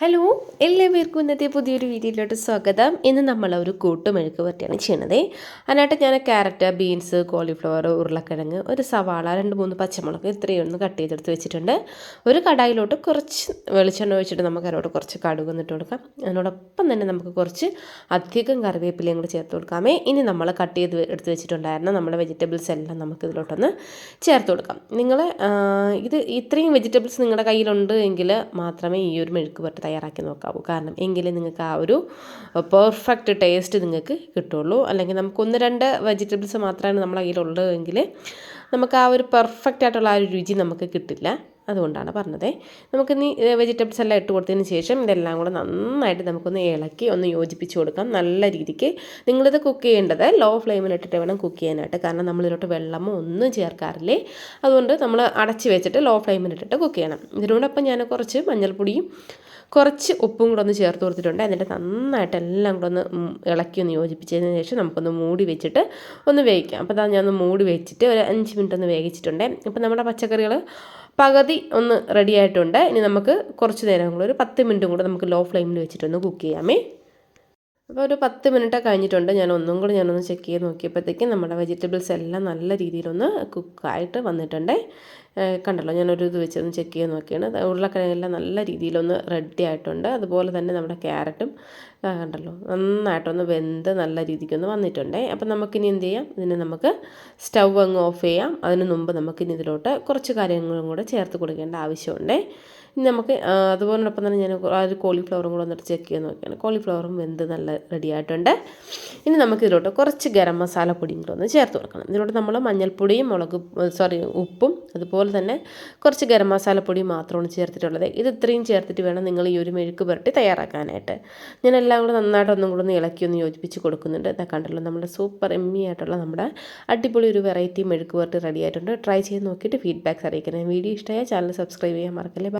Hello എല്ലാവർക്കും ഇന്നത്തെ പുതിയൊരു വീഡിയോയിലോട്ട് സ്വാഗതം. ഇന്ന് നമ്മൾ ഒരു കൂട്ടുമെഴുക്ക് പറ്റിയാണ് ചെയ്യണത്. അതിനായിട്ട് ഞാൻ ക്യാരറ്റ് ബീൻസ് കോളിഫ്ലവർ ഉരുളക്കിഴങ്ങ് ഒരു സവാള രണ്ട് മൂന്ന് പച്ചമുളക് ഇത്രയും ഒന്ന് കട്ട് ചെയ്തെടുത്ത് വെച്ചിട്ടുണ്ട്. ഒരു കടായിലോട്ട് കുറച്ച് വെളിച്ചെണ്ണ ഒഴിച്ചിട്ട് നമുക്ക് അതിലോട്ട് കുറച്ച് കടുക് എന്നിട്ട് കൊടുക്കാം. അതിനോടൊപ്പം തന്നെ നമുക്ക് കുറച്ച് അധികം കറിവേപ്പിലയും കൂടി ചേർത്ത് കൊടുക്കാമേ. ഇനി നമ്മൾ കട്ട് ചെയ്ത് എടുത്ത് വെച്ചിട്ടുണ്ടായിരുന്ന നമ്മുടെ വെജിറ്റബിൾസ് എല്ലാം നമുക്ക് ഇതിലോട്ടൊന്ന് ചേർത്ത് കൊടുക്കാം. നിങ്ങൾ ഇത് ഇത്രയും വെജിറ്റബിൾസ് നിങ്ങളുടെ കയ്യിലുണ്ട് എങ്കിൽ മാത്രമേ ഈ ഒരു മെഴുക്ക് പുരട്ട് തയ്യാറാക്കി നോക്കാവൂ. കാരണം എങ്കിലേ നിങ്ങൾക്ക് ആ ഒരു പെർഫെക്റ്റ് ടേസ്റ്റ് നിങ്ങൾക്ക് കിട്ടുള്ളൂ. അല്ലെങ്കിൽ നമുക്ക് ഒന്ന് രണ്ട് വെജിറ്റബിൾസ് മാത്രമാണ് നമ്മളെ കയ്യിലുള്ളതെങ്കിൽ നമുക്ക് ആ ഒരു പെർഫെക്റ്റ് ആയിട്ടുള്ള ആ ഒരു രുചി നമുക്ക് കിട്ടില്ല. അതുകൊണ്ടാണ് പറഞ്ഞത്. നമുക്കിനി വെജിറ്റബിൾസ് എല്ലാം ഇട്ട് കൊടുത്തതിന് ശേഷം ഇതെല്ലാം കൂടെ നന്നായിട്ട് നമുക്കൊന്ന് ഇളക്കി ഒന്ന് യോജിപ്പിച്ച് കൊടുക്കാം. നല്ല രീതിക്ക് നിങ്ങളിത് കുക്ക് ചെയ്യേണ്ടത് ലോ ഫ്ലെയിമിലിട്ടിട്ട് വേണം കുക്ക് ചെയ്യാനായിട്ട്. കാരണം നമ്മളിതിലോട്ട് വെള്ളമോ ഒന്നും ചേർക്കാറില്ലേ? അതുകൊണ്ട് നമ്മൾ അടച്ച് വെച്ചിട്ട് ലോ ഫ്ലെയിമിലിട്ടിട്ട് കുക്ക് ചെയ്യണം. ഇതിനോടൊപ്പം ഞാൻ കുറച്ച് മഞ്ഞൾപ്പൊടിയും കുറച്ച് ഉപ്പും കൂടെ ഒന്ന് ചേർത്ത് കൊടുത്തിട്ടുണ്ട്. എന്നിട്ട് നന്നായിട്ട് എല്ലാം കൂടെ ഒന്ന് ഇളക്കി ഒന്ന് യോജിപ്പിച്ചതിന് ശേഷം നമുക്കൊന്ന് മൂടി വെച്ചിട്ട് ഒന്ന് വേവിക്കാം. അപ്പോൾ അതാ ഞാൻ ഒന്ന് മൂടി വെച്ചിട്ട് ഒരു അഞ്ച് മിനിറ്റ് ഒന്ന് വേവിച്ചിട്ടുണ്ട്. അപ്പോൾ നമ്മുടെ പച്ചക്കറികൾ പകുതി ഒന്ന് റെഡി ആയിട്ടുണ്ട്. ഇനി നമുക്ക് കുറച്ച് നേരം കൂടെ ഒരു പത്ത് മിനിറ്റും കൂടെ നമുക്ക് ലോ ഫ്ലെയിമിൽ വെച്ചിട്ടൊന്ന് കുക്ക് ചെയ്യാമേ. അപ്പോൾ ഒരു പത്ത് മിനിറ്റ് കഴിഞ്ഞിട്ടുണ്ട്. ഞാൻ ഒന്നും കൂടി ഞാനൊന്ന് ചെക്ക് ചെയ്ത് നോക്കിയപ്പോഴത്തേക്കും നമ്മുടെ വെജിറ്റബിൾസ് എല്ലാം നല്ല രീതിയിലൊന്ന് കുക്കായിട്ട് വന്നിട്ടുണ്ട്. കണ്ടല്ലോ ഞാനൊരു ഇത് വെച്ചൊന്ന് ചെക്ക് ചെയ്ത് നോക്കിയാണ്. ഉരുളക്കിഴങ്ങെല്ലാം നല്ല രീതിയിലൊന്ന് റെഡി ആയിട്ടുണ്ട്. അതുപോലെ തന്നെ നമ്മുടെ ക്യാരറ്റും കണ്ടല്ലോ നന്നായിട്ടൊന്ന് വെന്ത് നല്ല രീതിക്കൊന്ന് വന്നിട്ടുണ്ട്. അപ്പം നമുക്കിനി എന്ത് ചെയ്യാം? ഇതിന് നമുക്ക് സ്റ്റൗ അങ്ങ് ഓഫ് ചെയ്യാം. അതിന് മുമ്പ് നമുക്കിനി ഇതിലോട്ട് കുറച്ച് കാര്യങ്ങളും കൂടെ ചേർത്ത് കൊടുക്കേണ്ട ആവശ്യമുണ്ടേ. ഇനി നമുക്ക് അതുപോലൊപ്പം തന്നെ ഞാൻ ഒരു കോളിഫ്ലവറും കൂടെ വന്നിട്ട് ചെക്ക് ചെയ്ത് നോക്കിയാണ്. കോളിഫ്ലവറും വെന്ത് നല്ല റെഡി ആയിട്ടുണ്ട് ഇനി നമുക്ക് ഇതിലോട്ട് കുറച്ച് ഗരം മസാല പൊടിയും കൂടെ ഒന്ന് ചേർത്ത് കൊടുക്കണം. ഇതിലോട്ട് നമ്മൾ മഞ്ഞൾപ്പൊടിയും മുളക് സോറി ഉപ്പും അതുപോലെ തന്നെ കുറച്ച് ഗരം മസാല പൊടിയും മാത്രമാണ് ചേർത്തിട്ടുള്ളത്. ഇത് ഇത്രയും ചേർത്തിട്ട് വേണം നിങ്ങൾ ഈ ഒരു മെഴുക്ക് പുരട്ടി തയ്യാറാക്കാനായിട്ട്. ഞാൻ എല്ലാം കൂടെ നന്നായിട്ട് ഒന്നും കൂടെ ഒന്ന് ഇളക്കി ഒന്ന് യോജിപ്പിച്ച് കൊടുക്കുന്നുണ്ട്. ഇതാ കണ്ടല്ലോ നമ്മുടെ സൂപ്പർ എമ്മി ആയിട്ടുള്ള നമ്മുടെ അടിപൊളി ഒരു വെറൈറ്റി മെഴുക്ക് പുരട്ടി റെഡി ആയിട്ടുണ്ട് ട്രൈ ചെയ്ത് നോക്കിയിട്ട് ഫീഡ്ബാക്ക്സ് അറിയിക്കണം. വീഡിയോ ഇഷ്ടമായ ചാനൽ സബ്സ്ക്രൈബ് ചെയ്യാൻ മറക്കല്ലേ.